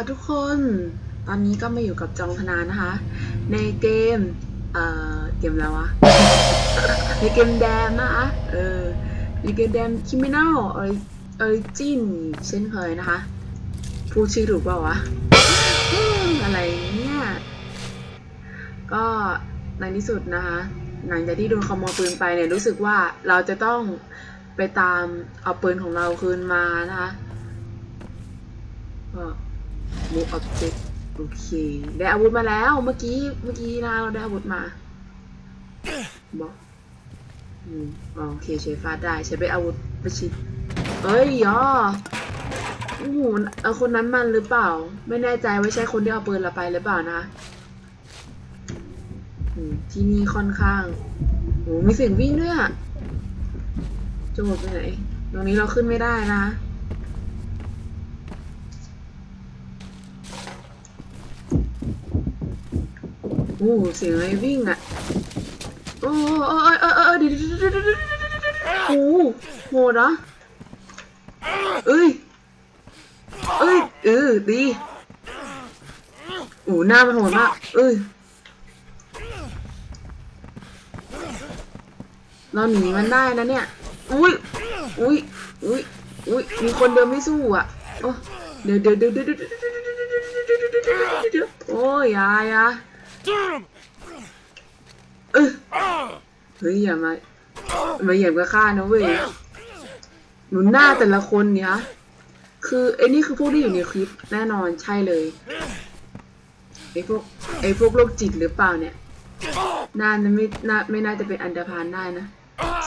ค่ะทุกคน ตอนนี้ก็มาอยู่กับจองธนานะคะ ในเกม เอ่อ เกมแล้ววะ ในเกมแดมนะคะ เออ ในเกมแดมคิมิน a ลเออริจินเช่นเคยนะคะ พูดชื่อถูกเปล่าวะอืมอะไรเนี่ย ก็ในที่สุดนะคะ หลังจากที่โดนขโมยปืนไปเนี่ยรู้สึกว่าเราจะต้องไปตามเอาปืนของเราคืนมานะคะ ก็ มูออบเจกโอเคได้อาวุธมาแล้วเมื่อกี้เมื่อกี้นะเราได้อาวุธมาบอกอืมโอเคใช้ฟาดได้ใช้เป็นอาวุธประชิดเอ้ยยอโอ้โหเอาคนนั้นมันหรือเปล่า ไม่แน่ใจว่าใช่คนที่เอาปืนเราไปหรือเปล่านะที่นี่ค่อนข้างโอ้มีเสียงวิ่งด้วยอะจะหมดไปไหน ตรงนี้เราขึ้นไม่ได้นะ โอ้เสียงอะไรวิ่งอะโอ้โอ้โอ้โอ้เดี๋ยวเดี๋ยวเดี๋ยวเดี๋ยวเดี๋ยวเดี๋ยวโอ้โหดเหรอเอ้ยเอ้ยเออดีโอ้หน้ามันโหดมากเอ้ยเราหนีมันได้นะเนี่ย อุ้ย อุ้ย อุ้ย อุ้ย มีคนเดินไม่สู้อะโอ้เดี๋ยวเดี๋ยวเดี๋ยวเดี๋ยวเดี๋ยวเดี๋ยวเดี๋ยวโอ้ยอยาอยา Damn! เออเฮ้ยอย่ามามาเหยียบกับข้านะเว้ยหนุนหน้าแต่ละคนเนี่ยคือไอ้นี่คือพวกที่อยู่ในคลิปแน่นอนใช่เลยไอ้พวกไอ้พวกโรคจิตหรือเปล่าเนี่ยน่าจะไม่น่าไม่น่าจะเป็นอันดพานได้นะ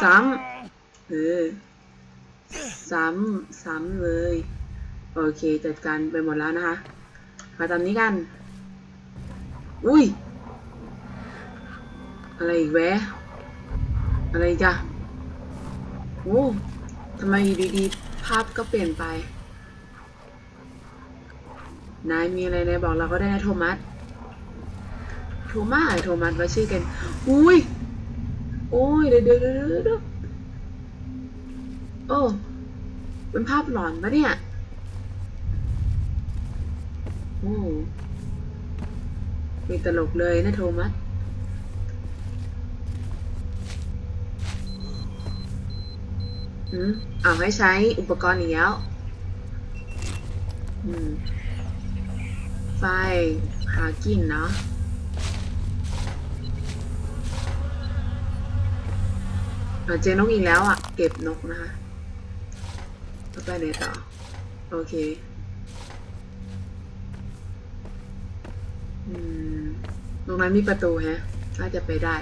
ซ้ำเออซ้ำซ้ำเลย โอเคจัดการไปหมดแล้วนะคะมาตามนี้กัน อุ้ย อะไรอีกแวะ อะไรอีกอะโอ้ทำไมอยู่ดีๆ ภาพก็เปลี่ยนไป นายมีอะไรนายบอกเราก็ได้นะโทมัส โทมัสโทมัสว่าชื่อกัน อุ้ยโอ้ยเดี๋ยวเดี๋ยวเดี๋ยวเดี๋ยวโอ้ เป็นภาพหลอนปะเนี่ย โอ้ มีตลกเลยนะโทมัส อืมเอาให้ใช้อุปกรณ์อีกแล้วอืมไฟหากินเนาะอะเจอนกอีกแล้วอะ เก็บนกนะคะไปไหนต่อ โอเค อืม ตรงนั้นมีประตูแฮะน่าจะไปได้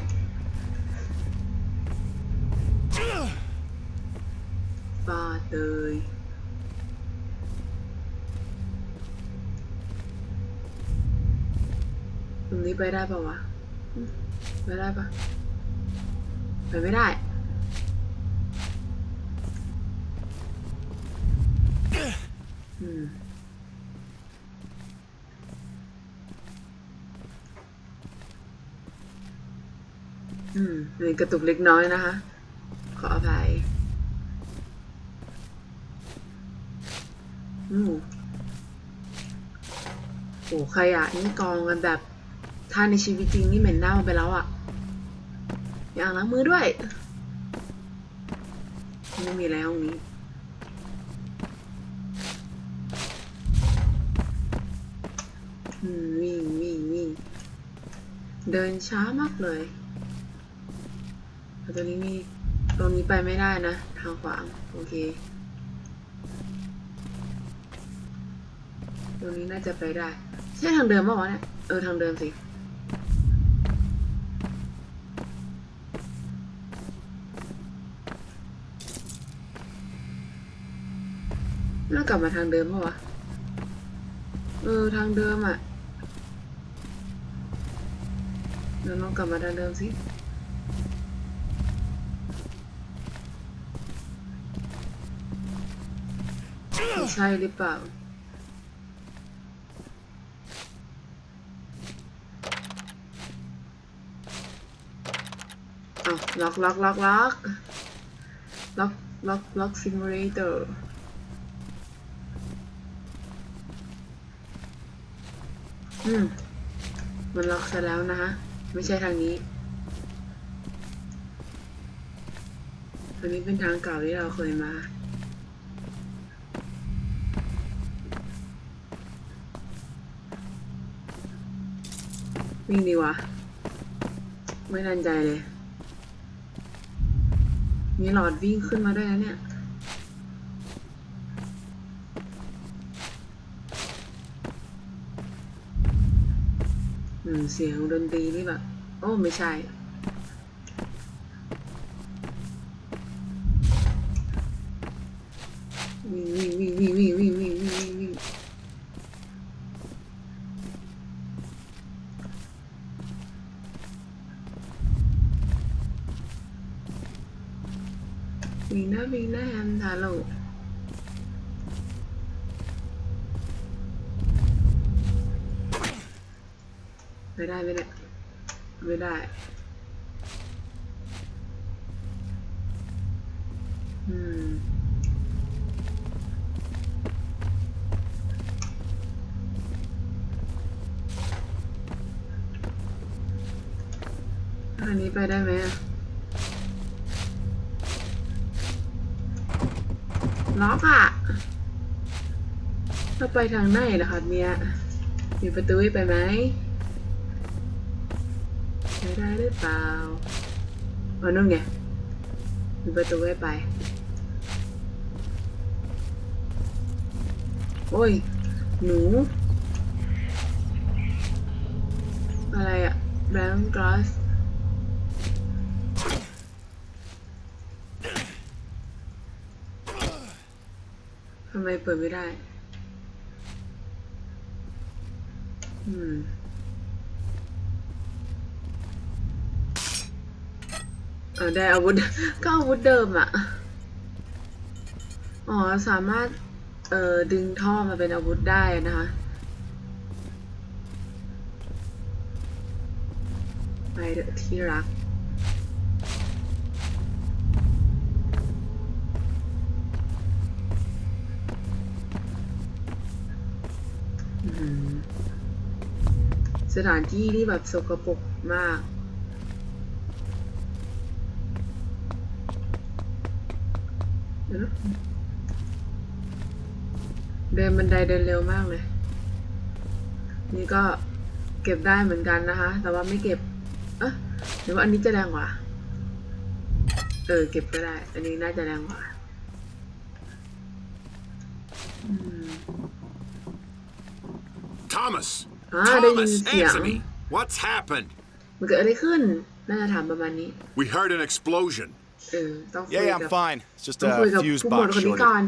เลยตรงนี้ไปได้ปะวะ ไปได้ปะไปไม่ได้ อืมอืมมีกระตุกเล็กน้อยนะคะ ขออภัย อืม โอ้ขยะนี่กองกันแบบ ถ้าในชีวิตจริงนี่เหม็นเน่าไปแล้วอะ่ะ อย่างล้างมือด้วย ไม่มีแล้วตรงนี้วิ่งวิ่งวิ่งเดินช้ามากเลยต่ตรงนี้มีตรงนี้ไปไม่ได้นะ ทางขวาง โอเค ตรงนี้น่าจะไปได้ ใช่ทางเดิมป่ะวะเนี่ย เออ ทางเดิมสิ น่ากลับมาทางเดิมป่ะวะ เออ ทางเดิมอะเดี๋ยวลองกลับมาทางเดิมสิใช่หรือเปล่า อ้าล็อกล็อกล็อกล็อกล็อกล็อกล็อกซิมูเลเตอร์อืมมันล็อกซะแล้วนะฮะ ไม่ใช่ทางนี้อันนี้เป็นทางเก่าที่เราเคยมาวิ่งดีวะ ไม่ทันใจเลย มีหลอดวิ่งขึ้นมาด้วยนะเนี่ยอืมเสียงดนตรีนี่แบบ โอ้ ไม่ใช่ วิ่งนะวิ่งนะแฮมทาโลไม่ได้ไม่ได้ไม่ได้อืมอันนี้ไปได้ไหมอะ ล็อกอะถ้าไปทางไหนนะครับเนี่ย มีประตูไปไหมไปได้หรือเปล่าอ๋อนู่นไง มีประตูให้ไป โอ้ย หนู อะไรอะแบงก์กลาสำไมเปิดไม่ได้ อืม เออได้อาวุธ ก็อาวุธเดิมอะอ๋อ สามารถ เอ่อ ดึงท่อมาเป็นอาวุธได้นะคะ ไปเถอะที่รัก สถานที่ที่แบบสกปรกมาก เดินบันไดเดินเร็วมากเลย นี่ก็เก็บได้เหมือนกันนะคะ แต่ว่าไม่เก็บ เอ๊ะหรือว่าอันนี้จะแรงกว่า เออ เก็บก็ได้ อันนี้น่าจะแรงกว่า Thomas! Ah, they Thomas! didn't see Answer him. me! What's happened? มันเกิดอะไรขึ้น น่าจะถามประมาณนี้ We heard an explosion. เออ ต้องคุย Yeah, yeah, กั I'm บ fine. It's just ต้องคุย a กับ fuse ผู้หมวด box คนนี้ shorted. ก่อน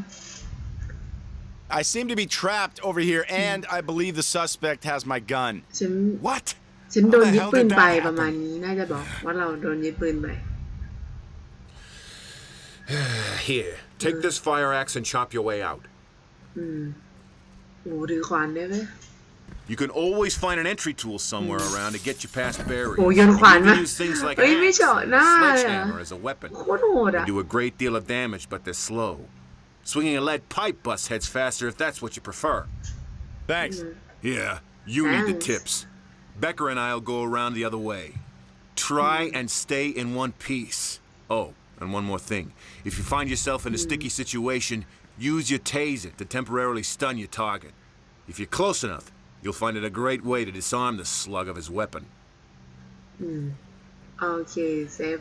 I seem to be trapped over here, and I believe the suspect has my gun. ฉัน What? ฉันโดน How the ยึด hell ปืน did ไป that ประมาณ happen? นี้ น่าจะบอกว่าเราโดนยึดปืนไป Here, take this fire axe and chop your way out. โอ้ถือขวานได้ไหม You can always find an entry tool somewhere around to get you past barriers. โอ้โยนขวาน You มา can use things like เฮ้ย an ไม่ axe เฉาะ and หน้า a เลยอะ sledgehammer as a weapon. โคตรโหด They อ่ะ do a great deal of damage, but they're slow. Swinging a lead pipe busts heads faster if that's what you prefer. Thanks. Yeah, you need the Thanks. tips. Becker and I'll go around the other way. Try and stay in one piece. Oh, and one more thing. If you find yourself in a sticky situation, use your taser to temporarily stun your target. If you're close enough, you'll find it a great way to disarm the slug of his weapon. อืมโอเคเซฟ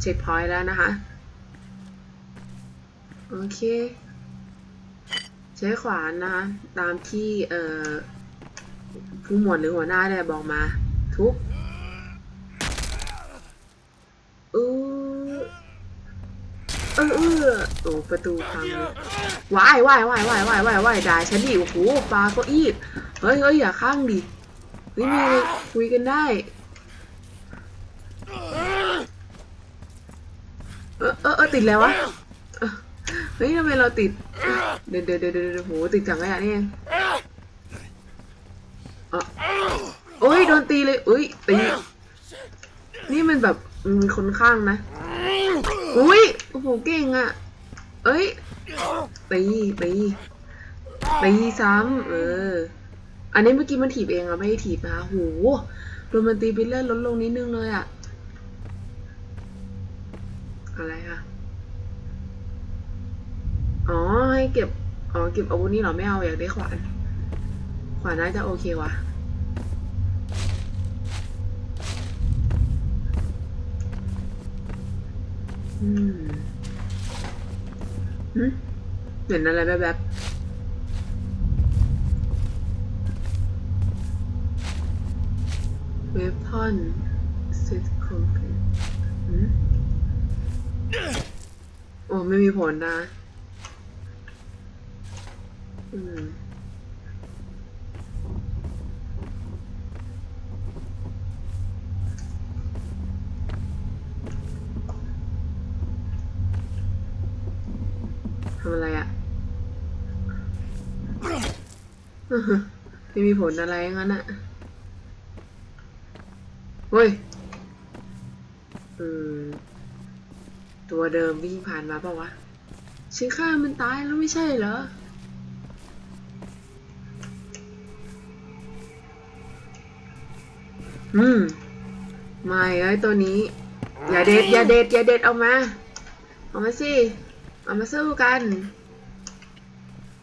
เช็คพอยต์แล้วนะคะ โอเค ใช้ขวานนะคะ ตามที่เอ่อผู้หมวดหรือหัวหน้าได้บอกมา ทุบเออ เออเออโอ้ประตูพังเลยว้ายว้ายว้ายว้ายว้ายว้ายว้ายด่าฉันดิโอ้โหปลาเก็อี้เฮ้ยเฮ้ยอย่าข้างดิเฮ้ยมีอะไรคุยกันได้ เออเออเออติดแล้ววะเฮ้ยทำไมเราติด เดี๋ยวเดี๋ยวเดี๋ยวเดี๋ยวโหติดจังขยอะนี่องอะโอ้ยโดนตีเลยอุ้ยตี นี่มันแบบคนข้างนะ อุ้ย อ้โหเก่งอะ เอ้ยตีตีตีซ้ำเออ อันนี้เมื่อกี้มันถีบเองอะไม่ได้ถีบนะโหโดนมันตีไปเลื่อนลดลงนิดนึงเลยอะอะไรอะอ๋อให้เก็บ อ๋อเก็บอาวุธนี่เหรอไม่เอาอยากได้ขวาน ขวานน่าจะโอเควะ อืมหึเห็นอะไรแบบแบบเวพอนเซตคอมเพลโอ้ไม่มีผลนะ อืมำอะไรอะ่ะไม่มีผลอะไรงั้นอะเฮ้ยอืมตัวเดิมวิ่งผ่านมาปล่าวะฉันฆ่ามันตายแล้วไม่ใช่เหรอ อืม ไม่เอ้ยตัวนี้ อย่าเด็ด อย่าเด็ด อย่าเด็ดเอามาเอามาสิ เอามาสู้กัน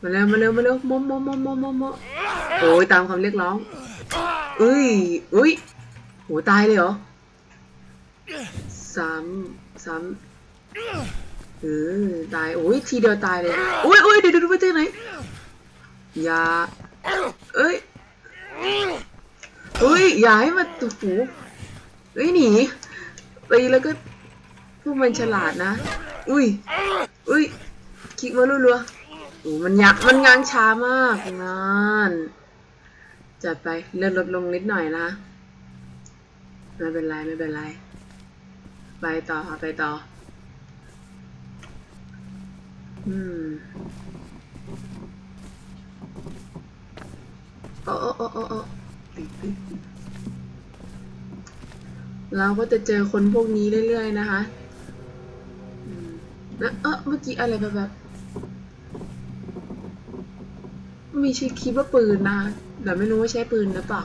มาเร็วมาเร็วมาเร็วโมโมมมมมโอ้ยตามคำเรียกร้องเอ้ยอุ้ยโหตายเลยเหรอสามสามเออตายโอ้ยทีเดียวตายเลยอุ้ยอุ้ยเดี๋ยวดูไปเจอไหนอย่าเอ้ยเฮ้ยอย่าให้มันโอ้โหเฮ้ยหนีตีแล้วก็พวกมันฉลาดนะ อุ้ย อุ้ยคลิกมารัวๆโอ้มันยักมันง้างช้ามากนั่นจัดไปเลื่อนลดลงนิดหน่อยนะไม่เป็นไรไม่เป็นไร ไปต่อไปต่อ อืมโอ้โอ้โอ้โอ้โอ้เราก็จะเจอคนพวกนี้เรื่อยๆนะคะ นะเออเมื่อกี้อะไรแบบแบบมีชื่อคิดว่าปืนนะแต่ไม่รู้ว่าใช่ปืนหรือเปล่า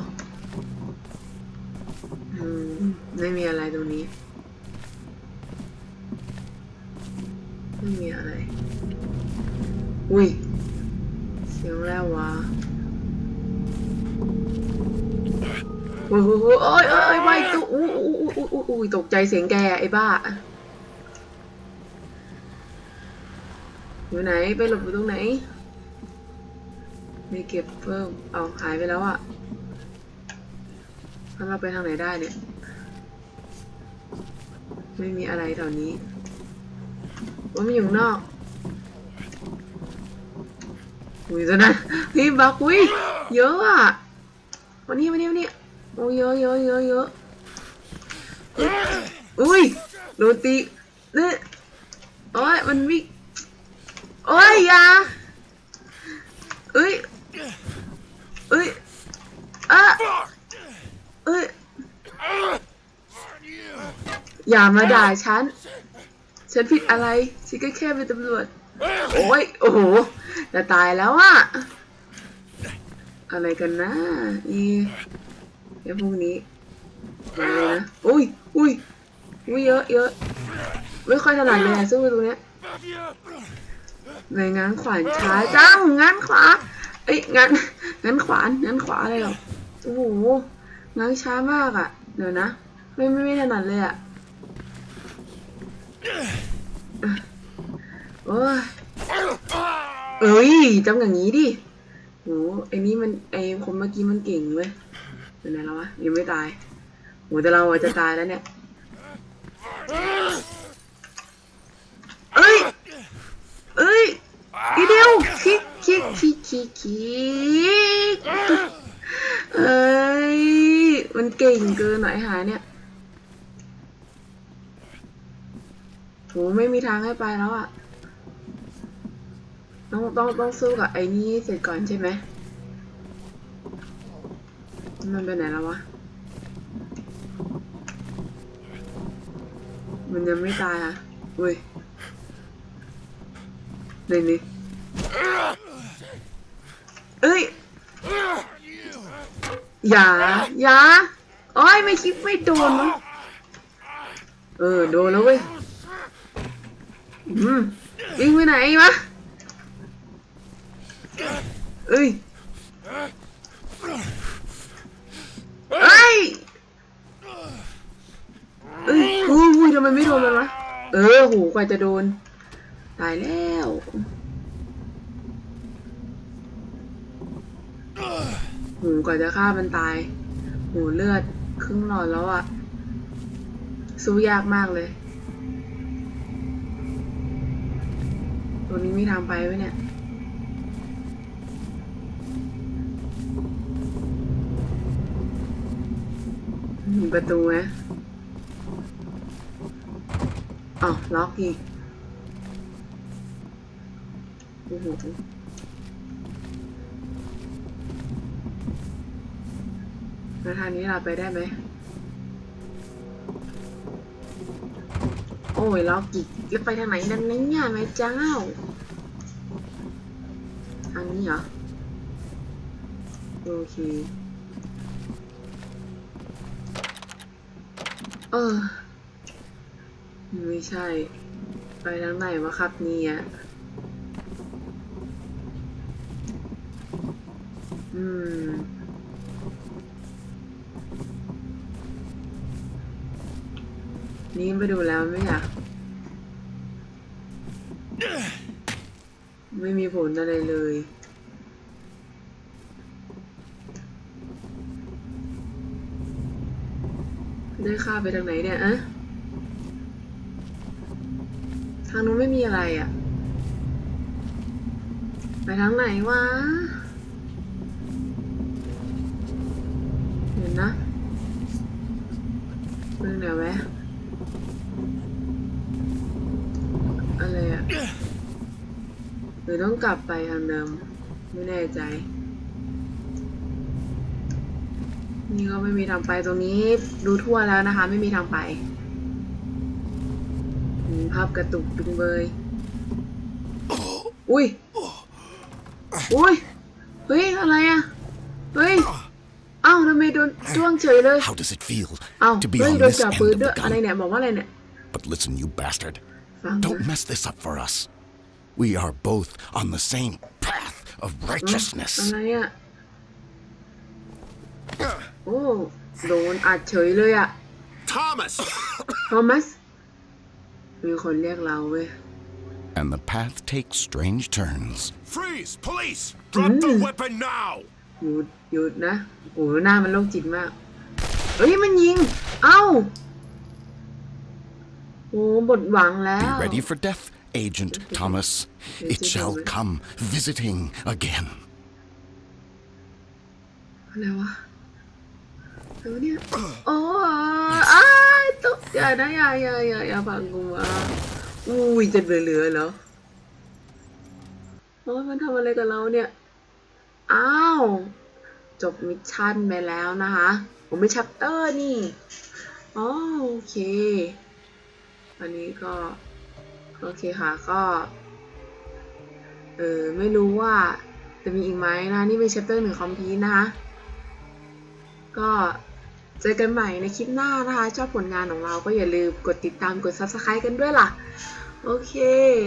อืมไม่มีอะไรตรงนี้ ไม่มีอะไร อุ้ย เสียงแล้ววะโอ้โหโอ้ยโอ้ยโอ้ยไม่ตัวอู้อู้อู้อู้อู้ตกใจเสียงแกไอ้บ้า อยู่ไหนไปหลบอยู่ตรงไหนไม่เก็บเพิ่ม เอาหายไปแล้วอะแล้วเราไปทางไหนได้เนี่ย ไม่มีอะไรแถวนี้ว่ามันอยู่ข้างนอกอุ้ยตัวนั้นพี่บักอุ้ยเยอะอะวันนี้วันนี้วันนี้โอ้ยเยอะเยอะเยอะเยอะอุ้ยโดนตีเนี่ยโอ้ยมันวิ่ง โอ้ยอยาเอ้ยเอ้ยอะเอ้ยอย่ามาด่าฉัน ฉันผิดอะไร ฉันก็แค่เป็นตำรวจ โอ้ย โอ้โหจะตายแล้วอะอะไรกันนะอีไอ้พวกนี้มาเลยนะอุ้ยอุ้ยอุ้ยเยอะเยอะไม่ค่อยถนัดเลยอะสู้ตรงเนี้ย ในงานขวานช้าจังงานขวาเอ้ยงานงานขวานงานขวาอะไรหรอโอ้โหงานช้ามากอะเดี๋ยวนะ ไม่ไม่ไม่ถนัดเลยอะโอ้ยเอ้ยจำอย่างนี้ดิโหไอ้นี่มันไอ้คนเมื่อกี้มันเก่งเว้ยเป็นไงแล้ววะยังไม่ตายโหแต่เราจะตายแล้วเนี่ย เอ้ย เอ้ยอีเดียวคิกคิกคิกคิกคิกเอ้ยมันเก่งเกินหน่อยหาเนี่ยโหไม่มีทางให้ไปแล้วอะต้องต้องต้องสู้กับไอ้นี่เสร็จก่อนใช่ไหมมันไปไหนแล้ววะ มันยังไม่ตายอะอุ้ย นี่นี่เอ้ยอย่าอย่าโอ้ยไม่คิดไม่โดนวะเออโดนแล้วเว้ยอืมวิ่งไปไหนวะเอ้ยเอ้ยเอ้ยอุ้ยอุ้ยทำไมไม่โดนมันวะเออโหูกว่าจะโดน ตายแล้วหูกว่าจะฆ่ามันตายหูเลือดครึ่งหลอดแล้วอะสู้ยากมากเลย ตัวนี้มีทางไปไหมเนี่ยมีประตูไหมอ้าวล็อกอีก โอ้โหแล้วทางนี้เราไปได้ไหม โอ้ยล็อกอีกแล้วไปทางไหนนั่นเนี่ยแม่เจ้า ทางนี้เหรอ โอเค เออ ไม่ใช่ ไปทางไหนวะครับเนี่ย อืม นี่ไปดูแล้วไม่อยากไม่มีผลอะไรเลยได้ค่าไปทางไหนเนี่ยอะทางนู้นไม่มีอะไรอะไปทางไหนวะ เรื่อไหนวะอะไรอะ่ะหรือต้องกลับไปทางเดิม ไม่แน่ใจ นี่ก็ไม่มีทางไปตรงนี้ดูทั่วแล้วนะคะ ไม่มีทางไปภาพกระตุกจุงเบย อุ้ย อุ้ย เฮ้ย อะไรอะเฮ้ย อ้าทำไมโดนจ้วงเฉยเลย How does it feel เอ้า to be เฮ้ย on โดน this จับ end ปืน of ด้วย the อะไร gun? เนี่ย บอกว่าอะไรเนี่ย But listen, you bastard. ฟัง Don't นะ mess this up for us. We are both on the same path of อะ righteousness. ไรอะโอ้ โดนอัดเฉยเลยอะ Thomas! โทมัส มีคนเรียกเราเว้ย And the path takes strange turns. Freeze! Police! Drop the weapon now! หยุดหยุดนะโอ้หน้ามันโรคจิตมาก เฮ้ยมันยิง เอ้า โอ้หมดหวังแล้ว Be ready for death, Agent Thomas. It shall come visiting again. อะไรวะอะไรวะเนี่ยโอ้ยอ้ายตกอย่านะอย่าอย่าอย่าอย่าพังกูมาอุ้ยจะเหลือๆเหรอโอ้ยมันทำอะไรกับเราเนี่ย อ้าว จบมิชชั่นไปแล้วนะคะผมไม่ชัปเตอร์นี่อ๋อโอเค อันนี้ก็ โอเคค่ะก็ เออไม่รู้ว่าจะมีอีกไหมนะ นี่เป็น chapter หนึ่งคอมพีนะคะ ก็เจอกันใหม่ในคลิปหน้านะคะ ชอบผลงานของเราก็อย่าลืมกดติดตามกด subscribe กันด้วยล่ะ โอเค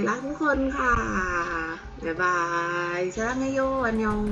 รักทุกคนค่ะ บ๊ายบายสรังเฮโยอันยอง